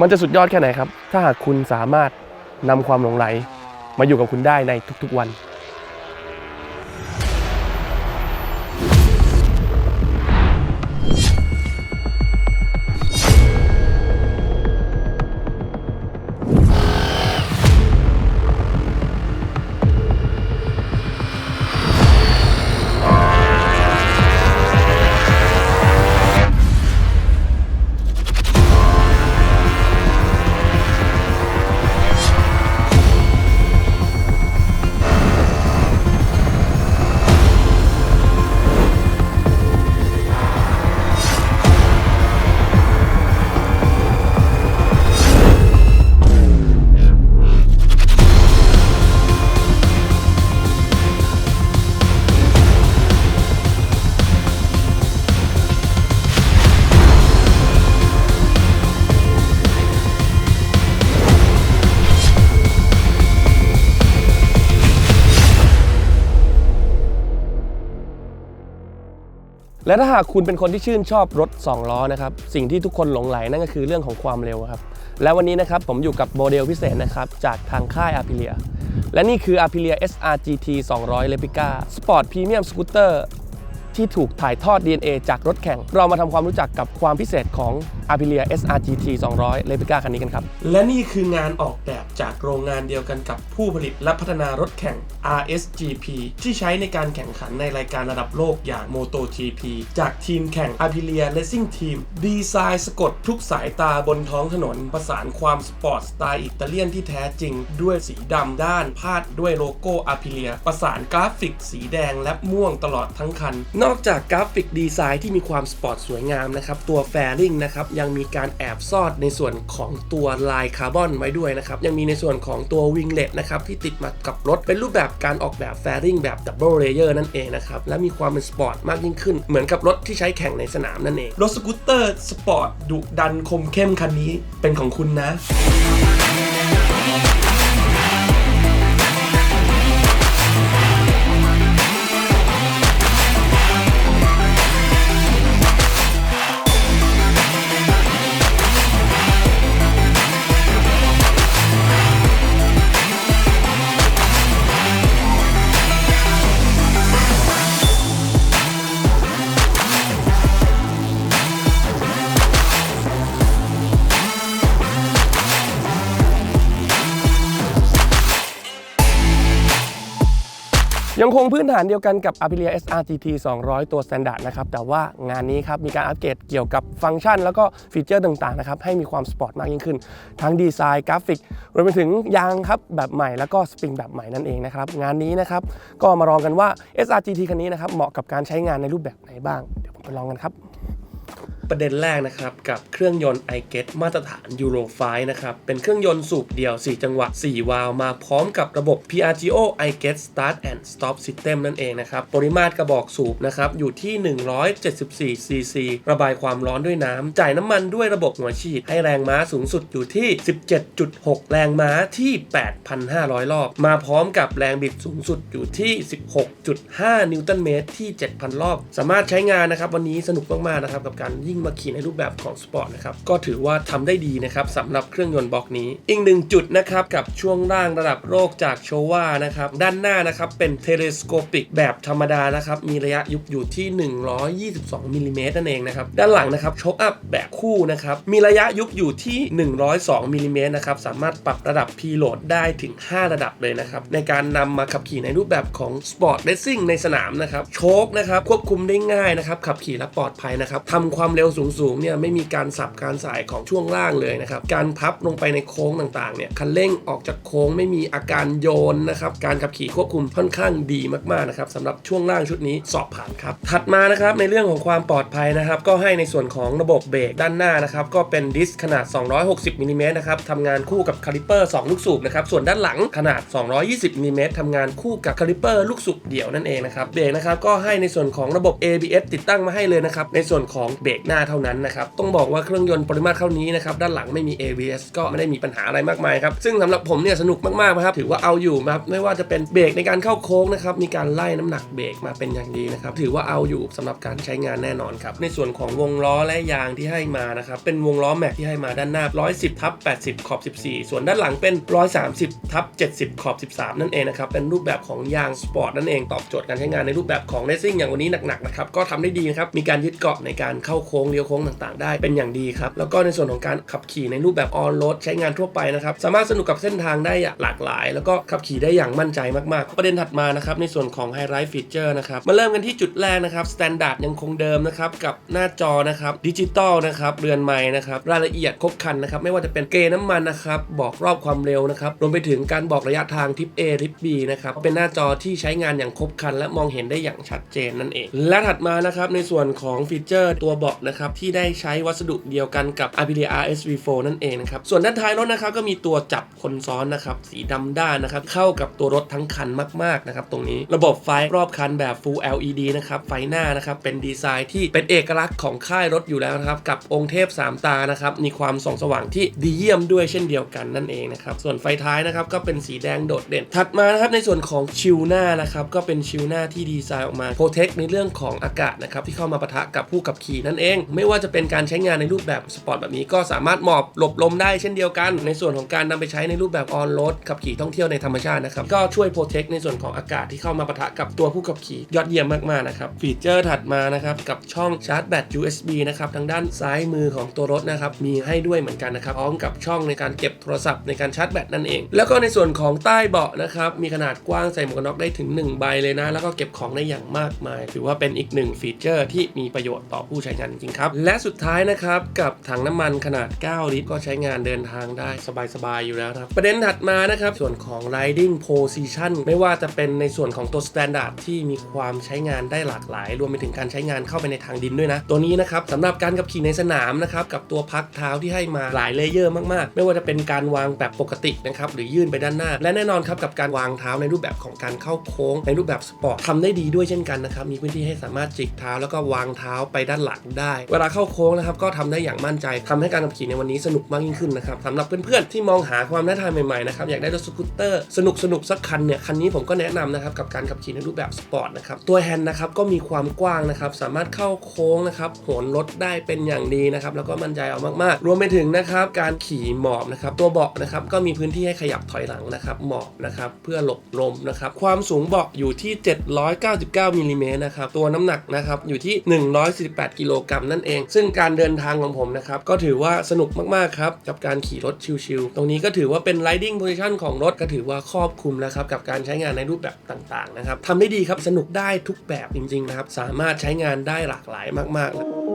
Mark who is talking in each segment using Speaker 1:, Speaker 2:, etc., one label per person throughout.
Speaker 1: มันจะสุดยอดแค่ไหนครับ ถ้าหากคุณสามารถนำความหลงไหล มาอยู่กับคุณได้ในทุกๆวัน และถ้าหากคุณเป็นคนที่ชื่นชอบรถ 2 ล้อนะครับ สิ่งที่ทุกคนหลงไหลนั่นก็คือเรื่องของความเร็วครับ และวันนี้นะครับผมอยู่กับโมเดลพิเศษนะครับจากทางค่ายอาพิเลีย และนี่คืออาพิเลีย SRGT 200 Replica Sport Premium Scooter ที่ถูกถ่ายทอด DNA จากรถแข่ง เรามาทำความรู้จักกับความพิเศษของ a p i l i a SRGT 200 Replica คันนี้กันครับ และนี่คืองานออกแบบจากโรงงานเดียวกันกับผู้ผลิตและพัฒนารถแข่ง RSGP ที่ใช้ในการแข่งขันในรายการระดับโลกอย่าง MotoGP จากทีมแข่ง a p i l i a Racing Team ดีไซน์สะกดทุกสายตาบนท้องถนน ประสานความสปอร์ตสไตล์อิตาเลียนที่แท้จริง ด้วยสีดำด้านพาดด้วยโลโก้ a p i l i a ประสานกราฟิกสีแดงและม่วงตลอดทั้งคันนอกจากกราฟิกดีไซน์ที่มีความสปอร์ตสวยงามนะครับ ตัวแฟริงนะครับยังมีการแอบซ่อนในส่วนของตัวลายคาร์บอนไว้ด้วยนะครับ ยังมีในส่วนของตัววิงเลตนะครับที่ติดมากับรถ เป็นรูปแบบการออกแบบแฟริงแบบดับเบิลเลเยอร์นั่นเองนะครับ และมีความเป็นสปอร์ตมากยิ่งขึ้น เหมือนกับรถที่ใช้แข่งในสนามนั่นเอง รถสกูตเตอร์สปอร์ตดุดันคมเข้มคันนี้เป็นของคุณนะ ยังคงพื้นฐานเดียวกันกับ Aprilia SRGT 200 ตัว Standard นะครับ แต่ว่างานนี้ครับมีการอัปเกรดเกี่ยวกับฟังก์ชัน แล้วก็ฟีเจอร์ต่างๆนะครับให้มีความสปอร์ตมากยิ่งขึ้น ทั้งดีไซน์กราฟิกรวมไปถึงยางครับแบบใหม่แล้วก็สปริงแบบใหม่นั่นเองนะครับ งานนี้นะครับก็มาลองกันว่า SRGT คันนี้นะครับเหมาะกับการใช้งานในรูปแบบไหนบ้าง เดี๋ยวผมไปลองกันครับ ประเด็นแรกนะครับกับเครื่องยนต์ i g e t มาตรฐาน Euro 5นะครับเป็นเครื่องยนต์สูบเดี่ยว 4 จังหวะ 4 วาล์วมาพร้อมกับระบบ PRGO i g e t Start and Stop System นั่นเองนะครับปริมาตรกระบอกสูบนะครับอยู่ที่ 174 cc ระบายความร้อนด้วยน้ำจ่ายน้ำมันด้วยระบบหัวฉีด ให้แรงม้าสูงสุดอยู่ที่ 17.6 แรงม้าที่ 8,500 รอบ มาพร้อมกับแรงบิดสูงสุดอยู่ที่ 16.5 นิวตันเมตรที่ 7,000 รอบ สามารถใช้งานนะครับวันนี้สนุกมากๆนะครับกับการยิ่งมาขี่ในรูปแบบของสปอร์ตนะครับก็ถือว่าทำได้ดีนะครับสำหรับเครื่องยนต์บล็อกนี้ อีกหนึ่งจุดนะครับกับช่วงล่างระดับโลกจากโชว่านะครับด้านหน้านะครับเป็นเทเลสโคปิกแบบธรรมดานะครับมีระยะยุบอยู่ที่ 122มิลลิเมตรนั่นเองนะครับด้านหลังนะครับโชคอัพแบบคู่นะครับมีระยะยุบอยู่ที่ 102มิลลิเมตรนะครับสามารถปรับระดับ p ีโหลดได้ถึง 5 ระดับเลยนะครับในการนำมาขับขี่ในรูปแบบของสปอร์ตเรซซิ่งในสนามนะครับโชคนะครับควบคุมได้ง่ายนะครับขับขี่และปลอดภัยนะครับทำความเร็วสูงๆเนี่ยไม่มีการสับการสายของช่วงล่างเลยนะครับ การพับลงไปในโค้งต่างๆเนี่ยคันเร่งออกจากโค้งไม่มีอาการโยนนะครับ การขับขี่ควบคุมค่อนข้างดีมากๆนะครับสำหรับช่วงล่างชุดนี้สอบผ่านครับ ถัดมานะครับในเรื่องของความปลอดภัยนะครับ ก็ให้ในส่วนของระบบเบรกด้านหน้านะครับก็เป็นดิสขนาด 260มิลลิเมตรนะครับทำงานคู่กับคาลิเปอร์ 2 ลูกสูบนะครับส่วนด้านหลังขนาด 220มิลลิเมตรทำงานคู่กับคาลิเปอร์ลูกสูบเดี่ยวนั่นเองนะครับเบรกนะครับก็ให้ในส่วนของระบบ ABS ติดตั้งมาให้เลยนะครับในส่วนของเบรกหน้าาเท่านั้นนะครับ ต้องบอกว่าเครื่องยนต์ปริมาตรเท่านี้นะครับ ด้านหลังไม่มี ABS ก็ไม่ได้มีปัญหาอะไรมากมายครับ ซึ่งสำหรับผมเนี่ยสนุกมากๆนะครับ ถือว่าเอาอยู่ครับ ไม่ว่าจะเป็นเบรกในการเข้าโค้งนะครับ มีการไล่น้ำหนักเบรกมาเป็นอย่างดีนะครับ ถือว่าเอาอยู่สำหรับการใช้งานแน่นอนครับ ในส่วนของวงล้อและยางที่ให้มานะครับ เป็นวงล้อแม็กที่ให้มาด้านหน้า 110ทับ80 ขอบ 14 ส่วนด้านหลังเป็น 130ทับ70 ขอบ 13 นั่นเองนะครับ เป็นรูปแบบของยางสปอร์ตนั่นเอง ตอบโจทย์การใช้งานในรูปแบบของเลสซิ่งอย่างวันนี้หนักๆนะครับ ก็ทำได้ดีนะครับ มีการยึดเกาะในการเข้าโค้งเลี้ยวโค้งต่างๆ ได้เป็นอย่างดีครับ แล้วก็ในส่วนของการขับขี่ในรูปแบบออนรดใช้งานทั่วไปนะครับ สามารถสนุกกับเส้นทางได้อย่างหลากหลาย แล้วก็ขับขี่ได้อย่างมั่นใจมากๆ ประเด็นถัดมานะครับในส่วนของไฮไลท์ฟีเจอร์นะครับมาเริ่มกันที่จุดแรกนะครับสแตนดาร์ดยังคงเดิมนะครับกับหน้าจอนะครับดิจิตอลนะครับเรือนไม้นะครับรายละเอียดครบครันนะครับไม่ว่าจะเป็นเกน้ำมันนะครับบอกรอบความเร็วนะครับรวมไปถึงการบอกระยะทางทิป A ทิป B นะครับเป็นหน้าจอที่ใช้งานอย่างครบครัน และมองเห็นได้อย่างชัดเจนนั่นเอง และถัดมานะครับในส่วนของฟีเจอร์ตัวเบาะนะครับที่ได้ใช้วัสดุเดียวกันกับ Aprilia RSV4 นั่นเองนะครับส่วนด้านท้ายรถนะครับก็มีตัวจับคนซ้อนนะครับสีดำด้านนะครับเข้ากับตัวรถทั้งคันมากๆนะครับตรงนี้ระบบไฟรอบคันแบบ Full LED นะครับไฟหน้านะครับเป็นดีไซน์ที่เป็นเอกลักษณ์ของค่ายรถอยู่แล้วนะครับกับองค์เทพ 3 ตานะครับมีความส่องสว่างที่ดีเยี่ยมด้วยเช่นเดียวกันนั่นเองนะครับส่วนไฟท้ายนะครับก็เป็นสีแดงโดดเด่น ถัดมานะครับในส่วนของชิวหน้านะครับก็เป็นชิวหน้าที่ดีไซน์ออกมาโปรเทคในเรื่องของอากาศนะครับที่เข้ามาปะทะกับผู้ขับขี่นั่นเองไม่ว่าจะเป็นการใช้งานในรูปแบบสปอร์ตแบบนี้ก็สามารถหมอบหลบลมได้เช่นเดียวกัน ในส่วนของการนำไปใช้ในรูปแบบออนโรดขับขี่ท่องเที่ยวในธรรมชาตินะครับก็ช่วยโปรเทคในส่วนของอากาศที่เข้ามาปะทะกับตัวผู้ขับขี่ยอดเยี่ยมมากๆนะครับฟีเจอร์ถัดมานะครับกับช่องชาร์จแบต USB นะครับทางด้านซ้ายมือของตัวรถนะครับมีให้ด้วยเหมือนกันนะครับพร้อมกับช่องในการเก็บโทรศัพท์ในการชาร์จแบตนั่นเอง แล้วก็ในส่วนของใต้เบาะนะครับมีขนาดกว้างใส่หมวกกันน็อกได้ถึง 1 ใบเลยนะ แล้วก็เก็บของได้อย่างมากมาย ถือว่าเป็นอีกหนึ่งฟีเจอร์ที่มีประโยชน์ต่อผู้ใช้งานจริงๆครับ และสุดท้ายนะครับกับถังน้ำมันขนาด 9 ลิตร ก็ใช้งานเดินทางได้สบายๆอยู่แล้วครับ ประเด็นถัดมานะครับส่วนของ riding position ไม่ว่าจะเป็นในส่วนของตัว standard ที่มีความใช้งานได้หลากหลาย รวมไปถึงการใช้งานเข้าไปในทางดินด้วยนะ ตัวนี้นะครับสำหรับการขับขี่ในสนามนะครับกับตัวพักเท้าที่ให้มาหลายเลเยอร์มากๆ ไม่ว่าจะเป็นการวางแบบปกตินะครับหรือยื่นไปด้านหน้า และแน่นอนครับกับการวางเท้าในรูปแบบของการเข้าโค้ง ในรูปแบบสปอร์ตทำได้ดีด้วยเช่นกันนะครับมีพื้นที่ให้สามารถจิกเท้าแล้วก็วางเท้าไปด้านหลังได้เวลาเข้าโค้งนะครับก็ทำได้อย่างมั่นใจทำให้การขับขี่ในวันนี้สนุกมากยิ่งขึ้นนะครับสำหรับเพื่อนๆที่มองหาความท้าทายใหม่ๆนะครับอยากได้รถสกูตเตอร์สนุกสนุกๆสักคันเนี่ยคันนี้ผมก็แนะนำนะครับกับการขับขี่ในรูปแบบสปอร์ตนะครับตัวแฮนด์นะครับก็มีความกว้างนะครับสามารถเข้าโค้งนะครับโหนรถได้เป็นอย่างดีนะครับแล้วก็มั่นใจเอามากๆ รวมไปถึงนะครับการขี่หมอบนะครับตัวเบาะนะครับก็มีพื้นที่ให้ขยับถอยหลังนะครับหมอบนะครับเพื่อหลบลมนะครับความสูงเบาะอยู่ที่ 799มิลลิเมตรนะครับตัวน้ำหนักนะครับอยู่ที่ 148กิโลกรัมนั่นเอง ซึ่งการเดินทางของผมนะครับก็ถือว่าสนุกมากๆครับกับการขี่รถชิลๆตรงนี้ก็ถือว่าเป็น riding position ของรถก็ถือว่าครอบคลุมแล้วครับกับการใช้งานในรูปแบบต่างๆนะครับทำได้ดีครับสนุกได้ทุกแบบจริงๆนะครับสามารถใช้งานได้หลากหลายมากๆเลย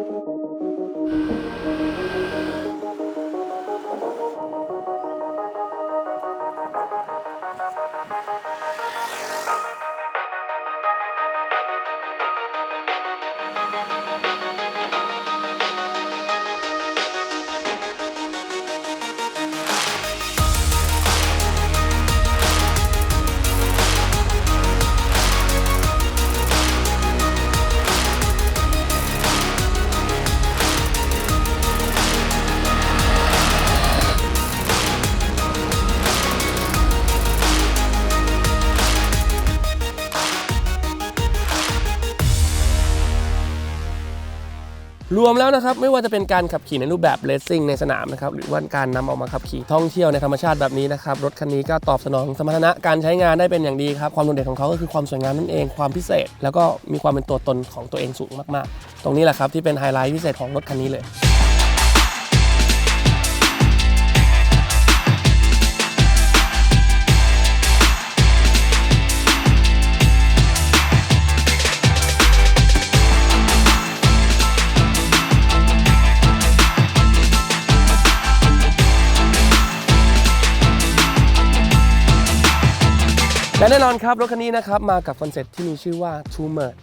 Speaker 1: รวมแล้วนะครับไม่ว่าจะเป็นการขับขี่ในรูปแบบเลสซิ่งในสนามนะครับหรือว่าการนำออกมาขับขี่ท่องเที่ยวในธรรมชาติแบบนี้นะครับรถคันนี้ก็ตอบสนองสมรรถนะการใช้งานได้เป็นอย่างดีครับความโดดเด่นของเขาก็คือความสวยงามนั่นเองความพิเศษ แล้วก็มีความเป็นตัวตนของตัวเองสูงมากๆ ตรงนี้แหละครับที่เป็นไฮไลท์พิเศษของรถคันนี้เลย และแน่นอนครับรถคันนี้นะครับมากับคอนเซ็ปที่มีชื่อว่า Two Merge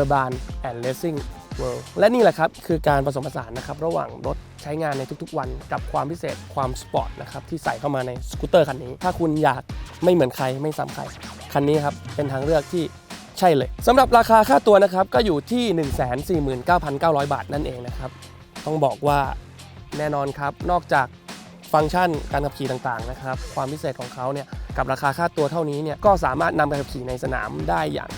Speaker 1: Urban and Racing World และนี่แหละครับคือการผสมผสานนะครับระหว่างรถใช้งานในทุกๆ วันกับความพิเศษความสปอร์ตนะครับที่ใส่เข้ามาในสกูตเตอร์คันนี้ ถ้าคุณอยากไม่เหมือนใครไม่ซ้ำใคร คันนี้ครับเป็นทางเลือกที่ใช่เลยสำหรับราคาค่าตัวนะครับก็อยู่ที่ 149,900 บาทนั่นเองนะครับต้องบอกว่าแน่นอนครับนอกจากฟังก์ชันการขับขี่ต่างๆนะครับความพิเศษของเขาเนี่ย กับราคาค่าตัวเท่านี้เนี่ยก็สามารถนำไปขับขี่ในสนามได้อย่าง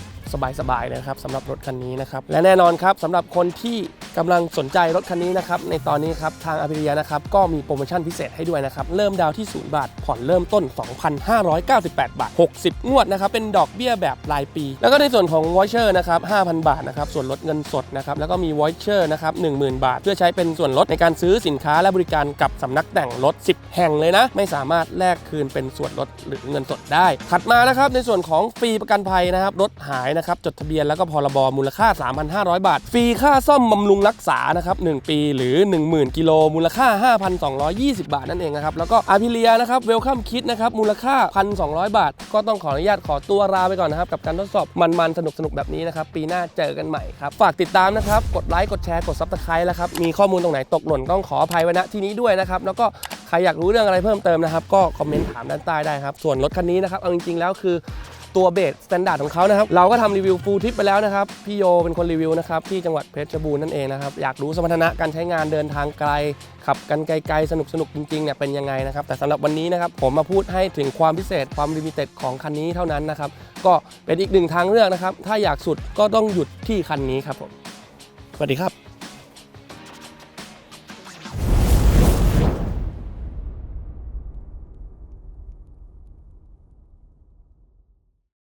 Speaker 1: สบายๆเลยนะครับสำหรับรถคันนี้นะครับและแน่นอนครับสำหรับคนที่ กำลังสนใจรถคันนี้นะครับในตอนนี้ครับทางอภิริยะนะครับก็มีโปรโมชั่นพิเศษให้ด้วยนะครับเริ่มดาวที่ 0 บาท ผ่อนเริ่มต้น 2,598 บาท 60 งวดนะครับเป็นดอกเบี้ยแบบรายปี แล้วก็ในส่วนของวอชเชอร์นะครับ5,000 บาทนะครับส่วนลดเงินสดนะครับแล้วก็มีวอชเชอร์นะครับ10,000 บาท เพื่อใช้เป็นส่วนลดในการซื้อสินค้าและบริการกับสำนักแต่งรถ 10 แห่งเลยนะ ไม่สามารถแลกคืนเป็นส่วนลดหรือเงินสดได้ ถัดมานะครับในส่วนของฟรีประกันภัยนะครับรถหายนะครับจดทะเบียนแล้วก็พรบมูลค่า 3,500 บาท ฟรีค่าซ่อมบำรุงรักษานะครับ1ปีหรือ 10,000 กิโลมูลค่า 5,220 บาทนั่นเองนะครับแล้วก็อาพิเลียนะครับเวลคัมคิดนะครับมูลค่า 1,200 บาท ก็ต้องขออนุญาตขอตัวลาไปก่อนนะครับกับการทดสอบมันๆสนุกๆแบบนี้นะครับปีหน้าเจอกันใหม่ครับฝากติดตามนะครับกดไลค์กดแชร์กดซับสไครต์แล้วครับมีข้อมูลตรงไหนตกหล่นต้องขออภัยไว้ณที่นี้ด้วยนะครับแล้วก็ใครอยากรู้เรื่องอะไรเพิ่มเติมนะครับก็คอมเมนต์ถามด้านใต้ได้ครับส่วนรถคันนี้นะครับเอาจริงๆแล้วคือ ตัวเบสสแตนดาร์ดของเขานะครับ เราก็ทำรีวิวฟูลทิปไปแล้วนะครับ พี่โยเป็นคนรีวิวนะครับ ที่จังหวัดเพชรบูรณ์นั่นเองนะครับ อยากรู้สมรรถนะการใช้งานเดินทางไกล ขับกันไกลๆ สนุกๆจริงๆเนี่ยเป็นยังไงนะครับ แต่สำหรับวันนี้นะครับ ผมมาพูดให้ถึงความพิเศษความลิมิเต็ดของคันนี้เท่านั้นนะครับ ก็เป็นอีกหนึ่งทางเลือกนะครับ ถ้าอยากสุดก็ต้องหยุดที่คันนี้ครับผมสวัสดีครับ